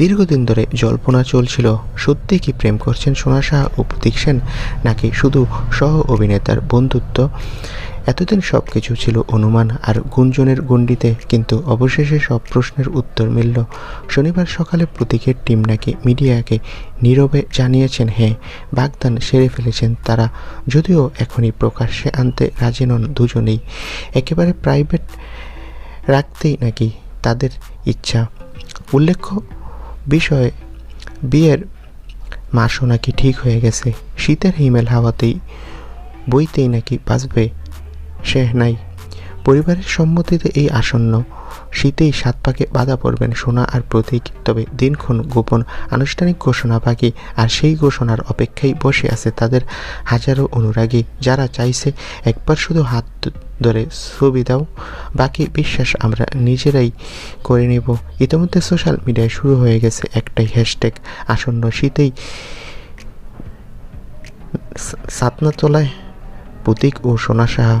দীর্ঘদিন ধরে জল্পনা চলছিল, সত্যি কি প্রেম করছেন সোনা সাহা ও প্রতীক সেন, নাকি শুধু সহ অভিনেতার বন্ধুত্ব? এতদিন সব কিছু ছিল অনুমান আর গুঞ্জনের গণ্ডিতে, কিন্তু অবশেষে সব প্রশ্নের উত্তর মিলল, শনিবার সকালে প্রতীকের টিম নাকি মিডিয়াকে নীরবে জানিয়েছেন হ্যাঁ বাগদান সেরে ফেলেছেন তারা, যদিও এখনই প্রকাশ্যে আনতে রাজি নন দুজনেই। একেবারে প্রাইভেট রাখতেই নাকি তাদের ইচ্ছা। উল্লেখ্য বিষয়ে বিয়ের মাসও নাকি ঠিক হয়ে গেছে। শীতের হিমেল হাওয়াতেই বইতেই নাকি বাঁচবে শেহনাই। পরিবারের সম্মতিতে এই আসন্ন শীতেই সাত পাকে বাধা পড়বেন সোনা আর প্রতীক। তবে দিনক্ষণ গোপন আনুষ্ঠানিক ঘোষণা বাকি, আর সেই ঘোষণার অপেক্ষায় বসে আছে তাদের হাজারো অনুরাগী, যারা চাইছে একবার শুধু হাত ধরে ছবি দাও, বাকি বিশ্বাস আমরা নিজেরাই করে নেব। ইতিমধ্যে সোশ্যাল মিডিয়ায় শুরু হয়ে গেছে একটাই হ্যাশট্যাগ, আসন্ন শীতেই সাতনা তোলায় প্রতীক ও সোনা সাহা।